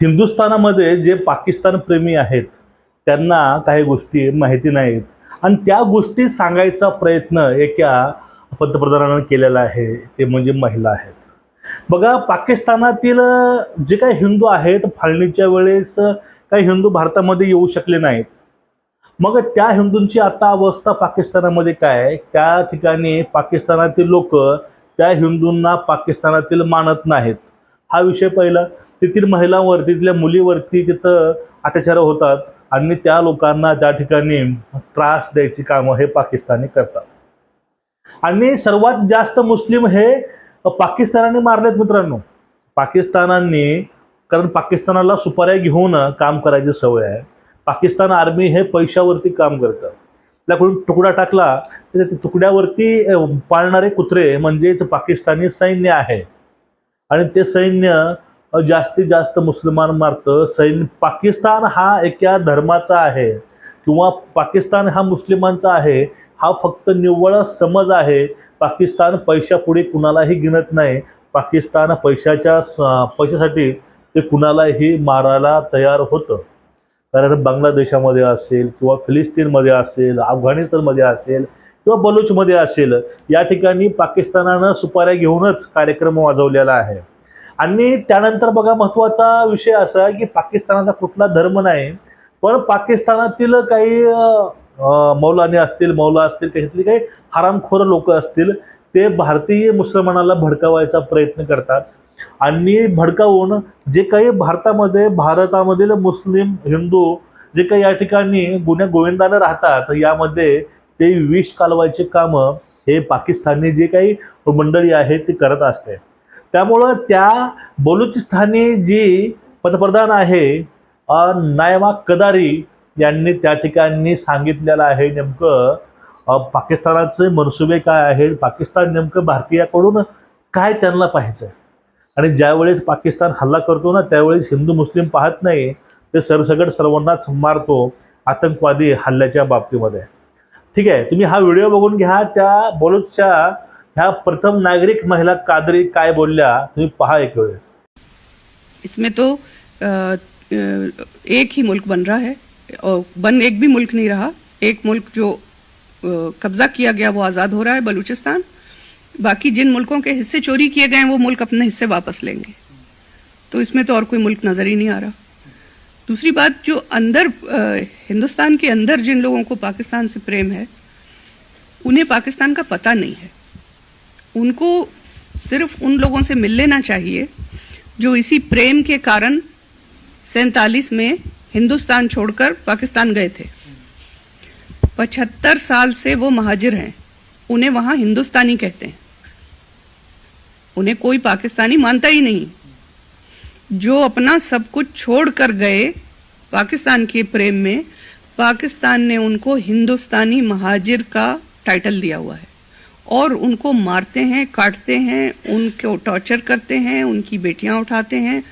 हिंदुस्थानामध्ये जे पाकिस्तान प्रेमी आहेत त्यांना काही गोष्टी माहिती नाहीत. आणि त्या गोष्टी सांगायचा प्रयत्न एका पंतप्रधानानं केलेला आहे ते म्हणजे महिला आहेत. बघा पाकिस्तानातील जे काही हिंदू आहेत फाळणीच्या वेळेस काही हिंदू भारतामध्ये येऊ शकले नाहीत. मग त्या हिंदूंची आता अवस्था पाकिस्तानामध्ये काय? त्या ठिकाणी पाकिस्तानातील लोक त्या हिंदूंना पाकिस्तानातील मानत नाहीत. हा विषय पहिला. तेथील महिलांवर तिथल्या मुलीवरती तिथं अत्याचार होतात आणि त्या लोकांना त्या ठिकाणी त्रास द्यायची कामं हे पाकिस्तानी करतात. आणि सर्वात जास्त मुस्लिम हे पाकिस्तानाने मारलेत मित्रांनो. पाकिस्तानांनी कारण पाकिस्तानाला सुपाऱ्या घेऊन काम करायची सवय आहे. पाकिस्तान आर्मी हे पैशावरती काम करतं. त्याकडून तुकडा टाकला तर तुकड्यावरती पाळणारे कुत्रे म्हणजेच पाकिस्तानी सैन्य आहे. आणि ते सैन्य जास्तीत जास्त मुसलमान मारतं सैन्य पाकिस्तान हा एका धर्माचा आहे किंवा पाकिस्तान हा मुस्लिमांचा आहे हा फक्त निव्वळ समज आहे. पाकिस्तान पैशापुढे कुणालाही गिनत नाही. पाकिस्तान पैशाच्या स- पैशासाठी ते कुणालाही मारायला तयार होतं. कारण बांगलादेशामध्ये असेल किंवा फिलिस्तीनमध्ये असेल अफगाणिस्तानमध्ये असेल किंवा बलूचमध्ये असेल या ठिकाणी पाकिस्तानानं सुपाऱ्या घेऊनच कार्यक्रम वाजवलेला आहे. आणि त्यानंतर बघा महत्त्वाचा विषय असा आहे की पाकिस्तानाचा कुठला धर्म नाही पण पाकिस्तानातील काही मौलाने असतील मौला असतील त्याच्यातली काही हरामखोर लोक असतील ते भारतीय मुसलमानाला भडकावायचा प्रयत्न करतात. आणि भडकावून जे काही भारतामध्ये भारतामधील मुस्लिम हिंदू जे काही या ठिकाणी गुन्ह्या गोविंदानं राहतात यामध्ये ते विष कालवायचे कामं हे पाकिस्तानी जे काही मंडळी आहेत ते करत असते. त्यामुळं त्या बलुचिस्तानी जी पंतप्रधान आहे नायमा कदारी यांनी त्या ठिकाणी सांगितलेलं आहे नेमकं पाकिस्तानाचे मनसुबे काय आहेत पाकिस्तान नेमकं भारतीयाकडून काय त्यांना पाहायचं आहे आणि ज्यावेळेस पाकिस्तान हल्ला करतो ना त्यावेळेस हिंदू मुस्लिम पाहत नाही ते सरसगट सर्वांनाच मारतो आतंकवादी हल्ल्याच्या बाबतीमध्ये. ठीक आहे तुम्ही हा व्हिडिओ बघून घ्या त्या बलूचच्या ह्या प्रथम नागरिक महिला कादरी काय बोलल्या, तुम्ही पहा एक वेळेस. इसमें तो एक ही मुल्क बन रहा है और बन एक भी मुल्क नहीं रहा। एक मुल्क जो कब्जा किया गया, वो आज़ाद हो रहा है, बलूचिस्तान। बाकी जिन मुल्कों के हिस्से चोरी किए गए हैं, वो मुल्क अपने हिस्से वापस लेंगे। तो इसमें तो और कोई मुल्क नज़र ही नहीं आ रहा। दूसरी बात, जो अंदर हिंदुस्तान के अंदर जिन लोगों को पाकिस्तान से प्रेम है, उन्हें पाकिस्तान का पता नहीं है। उनको सिर्फ़ उन लोगों से मिल लेना चाहिए जो इसी प्रेम के कारण सैतालीस में हिंदुस्तान छोड़कर पाकिस्तान गए थे। पचहत्तर साल से वो महाजिर हैं। उन्हें वहाँ हिंदुस्तानी कहते हैं। उन्हें कोई पाकिस्तानी मानता ही नहीं। जो अपना सब कुछ छोड़ कर गए पाकिस्तान के प्रेम में, पाकिस्तान ने उनको हिंदुस्तानी महाजिर का टाइटल दिया हुआ है। और उनको मारते हैं, काटते हैं, उनको टॉर्चर करते हैं, उनकी बेटियाँ उठाते हैं।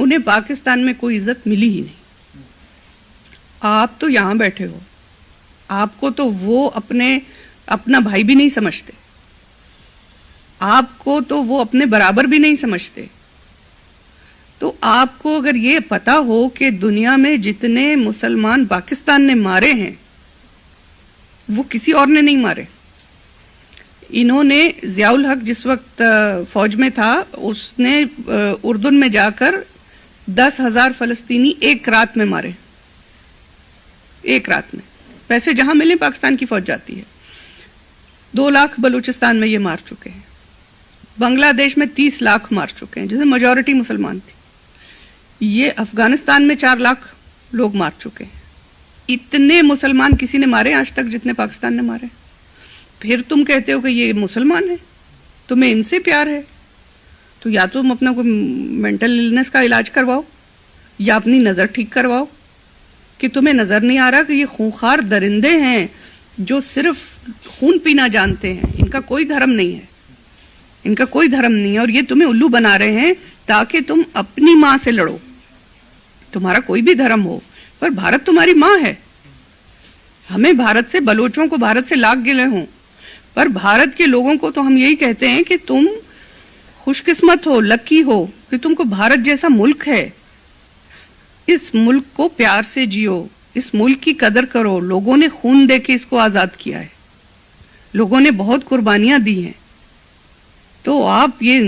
उन्हें पाकिस्तान में कोई इज़्ज़त मिली ही नहीं। आप तो यहाँ बैठे हो। आपको तो वो अपने, अपना भाई भी नहीं समझते। आपको तो वो अपने बराबर भी नहीं समझते। तो आपको अगर ये पता हो कि दुनिया में जितने मुसलमान पाकिस्तान ने मारे हैं, वो किसी और ने नहीं मारे। इन्होंने जियाउल हक जिस वक्त फौज में था, उसने उर्दून में जाकर दस हज़ार फलस्तीनी एक रात में मारे। एक रात में। पैसे जहाँ मिले, पाकिस्तान की फौज जाती है। दो लाख बलूचिस्तान में ये मार चुके हैं। बांग्लादेश में तीस लाख मार चुके हैं जिसमें मेजोरिटी मुसलमान थी। ये अफ़गानिस्तान में चार लाख लोग मार चुके हैं। इतने मुसलमान किसी ने मारे, आज तक जितने पाकिस्तान ने मारे। फिर तुम कहते हो कि ये मुसलमान है तुम्हें इनसे प्यार है। तो या तो तुम अपना कोई मेंटल इलनेस का इलाज करवाओ, या अपनी नज़र ठीक करवाओ, कि तुम्हें नज़र नहीं आ रहा कि ये खूंखार दरिंदे हैं जो सिर्फ़ खून पीना जानते हैं। इनका कोई धर्म नहीं है। इनका कोई धर्म नहीं है, और ये तुम्हें उल्लू बना रहे हैं ताकि तुम अपनी माँ से लड़ो। तुम्हारा कोई भी धर्म हो, पर भारत तुम्हारी माँ है। हमें भारत से, बलोचों को भारत से लाग गिले हों। पर भारत के लोगों को तो हम यही कहते हैं कि तुम खुशकिस्मत हो लकी हो, कि तुमको भारत जैसा मुल्क है। इस मुल्क को प्यार से जियो, इस मुल्क की कदर करो। लोगों ने खून दे के इसको आज़ाद किया है। लोगों ने बहुत कुर्बानियाँ दी हैं। तो आप ये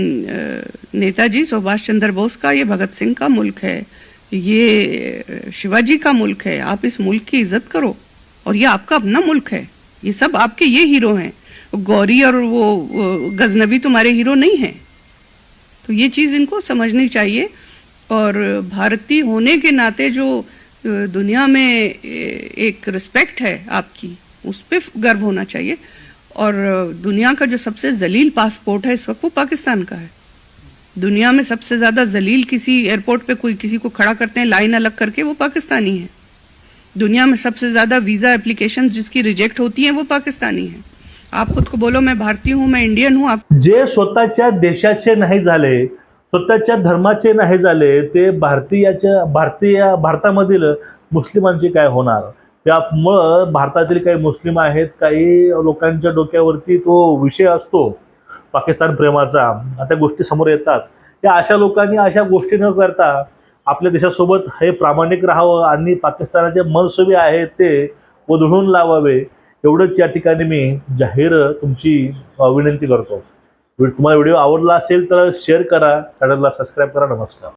नेताजी, सुभाष चंद्र बोस का, ये भगत सिंह का मुल्क है, ये शिवाजी का मुल्क है, आप इस मुल्क की इज़्ज़त करो। और ये आपका अपना मुल्क है। ये सब आपके ये हीरो हैं। गौरी और वो गजनबी तुम्हारे हीरो नहीं हैं। तो ये चीज़ इनको समझनी चाहिए। और भारतीय होने के नाते जो दुनिया में एक रिस्पेक्ट है आपकी, उस पर गर्व होना चाहिए। और दुनिया का जो सबसे जलील पासपोर्ट है इस वक्त वो पाकिस्तान का है। दुनिया में सबसे ज़्यादा जलील किसी एयरपोर्ट पे कोई, किसी को खड़ा करते हैं, लाइन अलग करके, वो पाकिस्तानी है। दुनिया में सबसे ज़्यादा वीज़ा एप्लीकेशन जिसकी रिजेक्ट होती हैं, वो पाकिस्तानी हैं। आप खुद को बोलो मैं भारतीय हूँ मैं इंडियन हूँ आप जे स्वतःच्या देशाचे नाही झाले स्वतःच्या धर्माचे नाही झाले ते भारतीयाच्या भारतीय भारतामधील मुस्लिमांचे काय होणार? त्यामुळं भारतातील काही मुस्लिम आहेत काही लोकांच्या डोक्यावरती तो विषय असतो पाकिस्तान प्रेमाचा. आता गोष्टी समोर येतात. त्या अशा लोकांनी अशा गोष्टी न करता आपल्या देशासोबत हे प्रामाणिक राहावं आणि पाकिस्तानाचे मनसुबे आहेत ते उधळून लावावे. एवढंच या ठिकाणी मी जाहीर तुमची विनंती करतो. तुम्हाला व्हिडिओ आवडला असेल तर शेअर करा चॅनलला सबस्क्राईब करा नमस्कार.